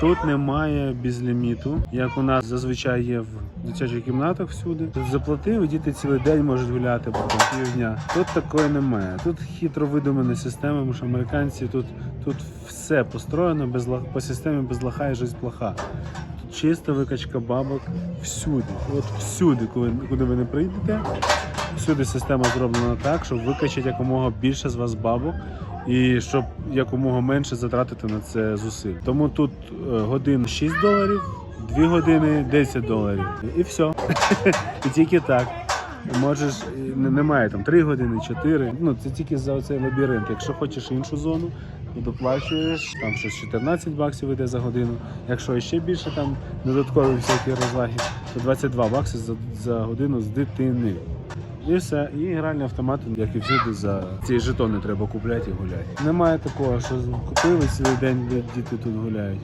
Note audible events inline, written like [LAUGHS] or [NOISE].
Тут немає безліміту, як у нас зазвичай є в дитячих кімнатах всюди. Тут заплатив, і діти цілий день можуть гуляти, потім півдня. Тут такої немає. Тут хитро видумана система, тому що американці тут, тут все построєно без по системі без лоха і жизнь плоха. Тут чиста викачка бабок всюди. От всюди, куди ви не прийдете, всюди система зроблена так, щоб викачати якомога більше з вас бабок і щоб якомога менше затратити на це зусиль. Тому тут е, годин 6 доларів, 2 години 10 доларів. І все. [LAUGHS] І тільки так. Можеш, немає там 3 години, 4. Ну це тільки за оцей лабіринт. Якщо хочеш іншу зону, то доплачуєш там щось 14 баксів йде за годину. Якщо ще більше там додаткові всякі розваги, то 22 бакси за, за годину з дитини. І все, і гральні автомати, як і всюди, за ці жетони треба купляти і гуляти. Немає такого, що купили цілий день діти тут гуляють.